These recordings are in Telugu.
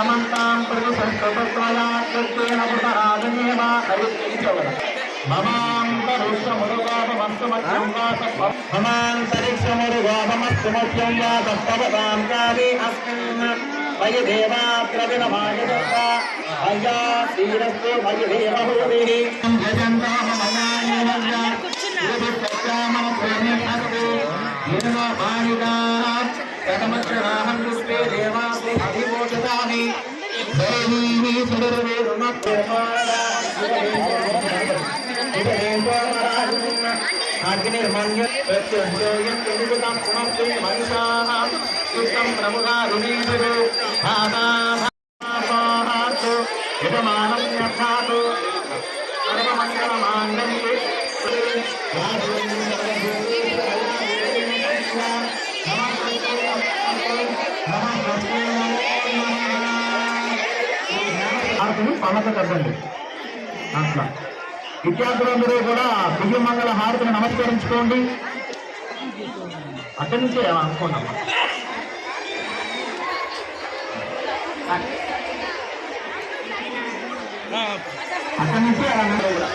మమంతాం ప్రతి సంస్కృతత్వయాత్మత్వేన మృతరాజనేవ మమాంతరిక్షమరుగోపమస్సుమత్యం వా తప్పవతాం కావే అస్మిన్ మయి దేవాత్ర వినమాయదత్త అయ్యా శ్రీరస్తు మయి దేవభూతిః జయంతామమనాయేవ్యా మన ప్రేమే అస్తు ఏనో భారిదా కథమచ్చరాహం పుష్పే దేవాసు దేవీ అగ్నిర్మణ్య ప్రత్యయోయం హారతిని పళ్ళక కట్టండి అట్లా. విద్యార్థులందరూ కూడా దివ్యమంగళ హారతిని నమస్కరించుకోండి. అక్కడి నుంచే అనుకోండి అక్కడి నుంచి అలా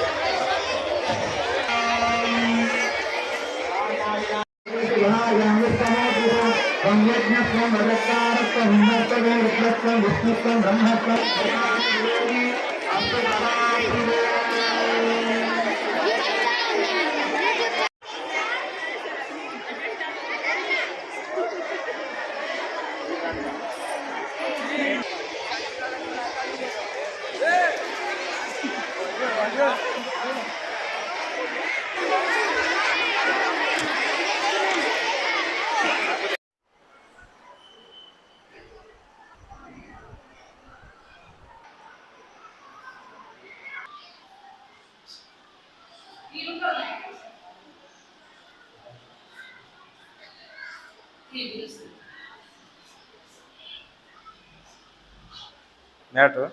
అందరూ కూడా నేటు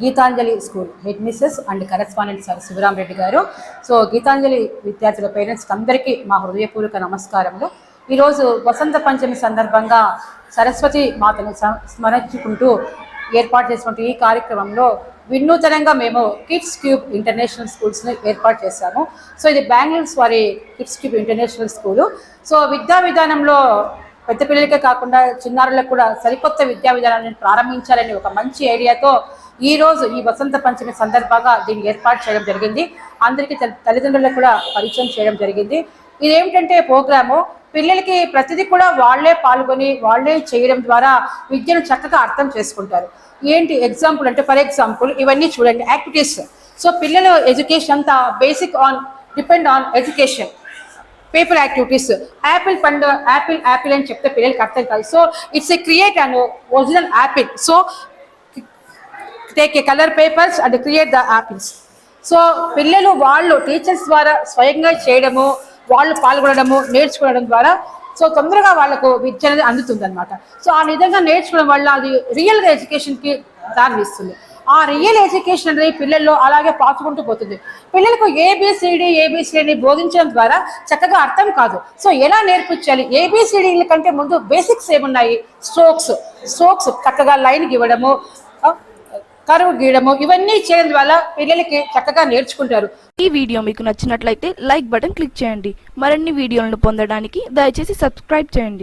Geetanjali school head missus and correspondent sir Shivaram Reddy garu. So Geetanjali విద్యార్థుల పేరెంట్స్కి అందరికీ మా హృదయపూర్వక నమస్కారములు. ఈరోజు వసంత పంచమి సందర్భంగా సరస్వతి మాతను స్మరించుకుంటూ ఏర్పాటు చేసినటువంటి ఈ కార్యక్రమంలో వినూతనంగా మేము కిడ్స్ క్యూబ్ ఇంటర్నేషనల్ స్కూల్స్ని ఏర్పాటు చేశాము. సో ఇది బెంగళూరు వారి Kids Cube International school. So విద్యా విధానంలో పెద్ద పిల్లలకే కాకుండా చిన్నారులకు కూడా సరికొత్త విద్యా విధానాన్ని ప్రారంభించాలని ఒక మంచి ఐడియాతో ఈరోజు ఈ వసంత పంచమి సందర్భంగా దీన్ని ఏర్పాటు చేయడం జరిగింది. అందరికీ తల్లిదండ్రులకు కూడా పరిచయం చేయడం జరిగింది. ఇదేమిటంటే ప్రోగ్రాము? పిల్లలకి ప్రతిదీ కూడా వాళ్ళే పాల్గొని వాళ్ళే చేయడం ద్వారా విద్యను చక్కగా అర్థం చేసుకుంటారు. ఏంటి ఎగ్జాంపుల్ అంటే ఫర్ ఎగ్జాంపుల్ ఇవన్నీ చూడండి. యాక్టివిటీస్. సో పిల్లల ఎడ్యుకేషన్ అంతా basic on depend on education. Paper activities. Apple పండు యాపిల్ యాపిల్ అని చెప్తే పిల్లలకి అర్థం కాదు. So it's a create and original apple. So take a colour papers and create the apples so పిల్లలు వాళ్ళు టీచర్స్ ద్వారా స్వయంగా చేయడము వాళ్ళు పాల్గొనడము నేర్చుకోవడం ద్వారా. సో తొందరగా వాళ్ళకు విద్య అనేది అందుతుంది అనమాట సో ఆ విధంగా నేర్చుకోవడం వల్ల అది రియల్గా ఎడ్యుకేషన్కి దారిస్తుంది ఆ రియల్ ఎడ్యుకేషన్ అనేది పిల్లల్లో అలాగే పాచుకుంటూ పోతుంది. పిల్లలకు ఏబిసిడి ఏబిసిడిని బోధించడం ద్వారా చక్కగా అర్థం కాదు. సో ఎలా నేర్పించాలి? ఏబిసిడీల కంటే ముందు బేసిక్స్ ఏమున్నాయి? స్ట్రోక్స్ స్ట్రోక్స్ చక్కగా లైన్కి ఇవ్వడము కరువు గీయడము ఇవన్నీ చేయడం ద్వారా పిల్లలకి చక్కగా నేర్చుకుంటారు. ఈ వీడియో మీకు నచ్చినట్లయితే లైక్ బటన్ క్లిక్ చేయండి. మరిన్ని వీడియోలను పొందడానికి దయచేసి సబ్స్క్రైబ్ చేయండి.